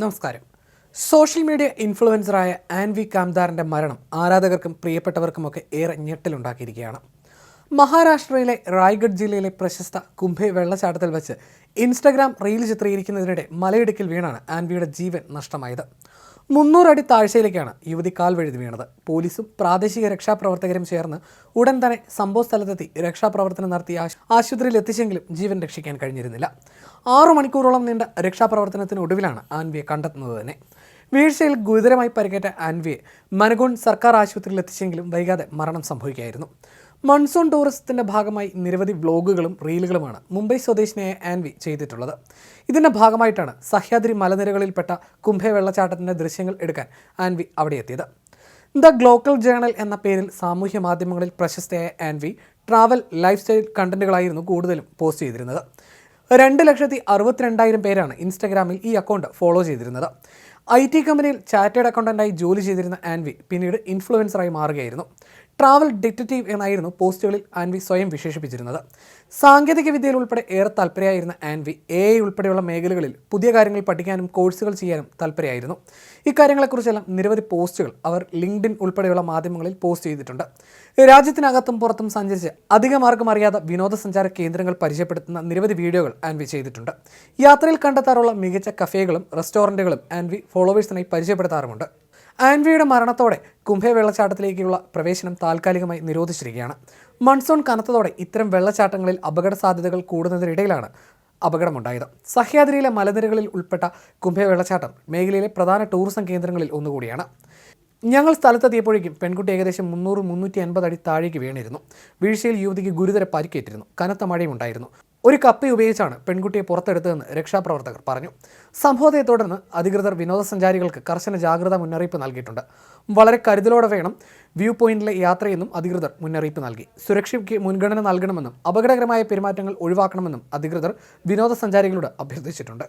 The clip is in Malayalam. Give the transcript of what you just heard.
നമസ്കാരം. സോഷ്യൽ മീഡിയ ഇൻഫ്ലുവൻസറായ ആൻവി കാംദാറിന്റെ മരണം ആരാധകർക്കും പ്രിയപ്പെട്ടവർക്കുമൊക്കെ ഏറെ ഞെട്ടലുണ്ടാക്കിയിരിക്കുകയാണ്. മഹാരാഷ്ട്രയിലെ റായ്ഗഡ് ജില്ലയിലെ പ്രശസ്ത കുംഭെ വെള്ളച്ചാട്ടത്തിൽ വെച്ച് ഇൻസ്റ്റഗ്രാം റീൽ ചിത്രീകരിക്കുന്നതിനിടെ മലയിടുക്കിൽ വീണാണ് ആൻവിയുടെ ജീവൻ നഷ്ടമായത്. മുന്നൂറടി താഴ്ചയിലേക്കാണ് യുവതി കാൽ വഴുതി വീണത്. പോലീസും പ്രാദേശിക രക്ഷാപ്രവർത്തകരും ചേർന്ന് ഉടൻ തന്നെ സംഭവ സ്ഥലത്തെത്തി രക്ഷാപ്രവർത്തനം നടത്തി ആശു- ആശുപത്രിയിൽ എത്തിച്ചെങ്കിലും ജീവൻ രക്ഷിക്കാൻ കഴിഞ്ഞിരുന്നില്ല. ആറു മണിക്കൂറോളം നീണ്ട രക്ഷാപ്രവർത്തനത്തിനൊടുവിലാണ് ആൻവിയെ കണ്ടെത്തുന്നത് തന്നെ. വീഴ്ചയിൽ ഗുരുതരമായി പരിക്കേറ്റ ആൻവിയെ മനഗോൺ സർക്കാർ ആശുപത്രിയിൽ എത്തിച്ചെങ്കിലും വൈകാതെ മരണം സംഭവിക്കുകയായിരുന്നു. മൺസൂൺ ടൂറിസത്തിന്റെ ഭാഗമായി നിരവധി വ്ലോഗുകളും റീലുകളുമാണ് മുംബൈ സ്വദേശിനിയായ ആൻവി ചെയ്തിട്ടുള്ളത്. ഇതിന്റെ ഭാഗമായിട്ടാണ് സഹ്യാദ്രി മലനിരകളിൽപ്പെട്ട കുംഭ വെള്ളച്ചാട്ടത്തിന്റെ ദൃശ്യങ്ങൾ എടുക്കാൻ ആൻവി അവിടെ എത്തിയത്. ദ ഗ്ലോക്കൽ ജേണൽ എന്ന പേരിൽ സാമൂഹ്യ മാധ്യമങ്ങളിൽ പ്രശസ്തയായ ആൻവി ട്രാവൽ ലൈഫ് സ്റ്റൈൽ കണ്ടന്റുകളായിരുന്നു കൂടുതലും പോസ്റ്റ് ചെയ്തിരുന്നത്. രണ്ട് ലക്ഷത്തി അറുപത്തിരണ്ടായിരം പേരാണ് ഇൻസ്റ്റഗ്രാമിൽ ഈ അക്കൗണ്ട് ഫോളോ ചെയ്തിരുന്നത്. ഐ ടി കമ്പനിയിൽ ചാറ്റേഡ് അക്കൗണ്ടന്റായി ജോലി ചെയ്തിരുന്ന ആൻവി പിന്നീട് ഇൻഫ്ലുവൻസറായി മാറുകയായിരുന്നു. ട്രാവൽ ഡിറ്റക്റ്റീവ് എന്നായിരുന്നു പോസ്റ്റുകളിൽ ആൻവി സ്വയം വിശേഷിപ്പിച്ചിരുന്നത്. സാങ്കേതിക വിദ്യയിൽ ഉൾപ്പെടെ ഏറെ താല്പര്യമായിരുന്ന ആൻവി എ ഉൾപ്പെടെയുള്ള മേഖലകളിൽ പുതിയ കാര്യങ്ങൾ പഠിക്കാനും കോഴ്സുകൾ ചെയ്യാനും താല്പര്യമായിരുന്നു. ഇക്കാര്യങ്ങളെക്കുറിച്ചെല്ലാം നിരവധി പോസ്റ്റുകൾ അവർ ലിങ്ക്ഡിൻ ഉൾപ്പെടെയുള്ള മാധ്യമങ്ങളിൽ പോസ്റ്റ് ചെയ്തിട്ടുണ്ട്. രാജ്യത്തിനകത്തും പുറത്തും സഞ്ചരിച്ച് അധികമാർഗം അറിയാത്ത വിനോദസഞ്ചാര കേന്ദ്രങ്ങൾ പരിചയപ്പെടുത്തുന്ന നിരവധി വീഡിയോകൾ ആൻവി ചെയ്തിട്ടുണ്ട്. യാത്രയിൽ കണ്ടെത്താറുള്ള മികച്ച കഫേകളും റെസ്റ്റോറന്റുകളും ആൻവി ഫോളോവേഴ്സിനായി പരിചയപ്പെടുത്താറുമുണ്ട്. ആൻവിയുടെ മരണത്തോടെ കുംഭേ വെള്ളച്ചാട്ടത്തിലേക്കുള്ള പ്രവേശനം താൽക്കാലികമായി നിരോധിച്ചിരിക്കുകയാണ്. മൺസൂൺ കനത്തതോടെ ഇത്തരം വെള്ളച്ചാട്ടങ്ങളിൽ അപകട സാധ്യതകൾ കൂടുന്നതിനിടയിലാണ് അപകടമുണ്ടായത്. സഹ്യാദ്രിയിലെ മലനിരകളിൽ ഉൾപ്പെട്ട കുംഭേ വെള്ളച്ചാട്ടം മേഖലയിലെ പ്രധാന ടൂറിസം കേന്ദ്രങ്ങളിൽ ഒന്നുകൂടിയാണ്. ഞങ്ങൾ സ്ഥലത്തെത്തിയപ്പോഴേക്കും പെൺകുട്ടി ഏകദേശം മുന്നൂറ് മുന്നൂറ്റി അൻപത് അടി താഴേക്ക് വീണിരുന്നു. വീഴ്ചയിൽ യുവതിക്ക് ഗുരുതര പരിക്കേറ്റിരുന്നു. കനത്ത മഴയും ഉണ്ടായിരുന്നു ഒരു കപ്പി ഉപയോഗിച്ചാണ് പെൺകുട്ടിയെ പുറത്തെടുത്തതെന്ന് രക്ഷാപ്രവർത്തകർ പറഞ്ഞു. സംഭവത്തെ തുടർന്ന് അധികൃതർ വിനോദസഞ്ചാരികൾക്ക് കർശന ജാഗ്രതാ മുന്നറിയിപ്പ് നൽകിയിട്ടുണ്ട്. വളരെ കരുതലോടെ വേണം വ്യൂ പോയിന്റിലെ യാത്രയെന്നും അധികൃതർ മുന്നറിയിപ്പ് നൽകി. സുരക്ഷയ്ക്ക് മുൻഗണന നൽകണമെന്നും അപകടകരമായ പെരുമാറ്റങ്ങൾ ഒഴിവാക്കണമെന്നും അധികൃതർ വിനോദസഞ്ചാരികളോട് അഭ്യർത്ഥിച്ചിട്ടുണ്ട്.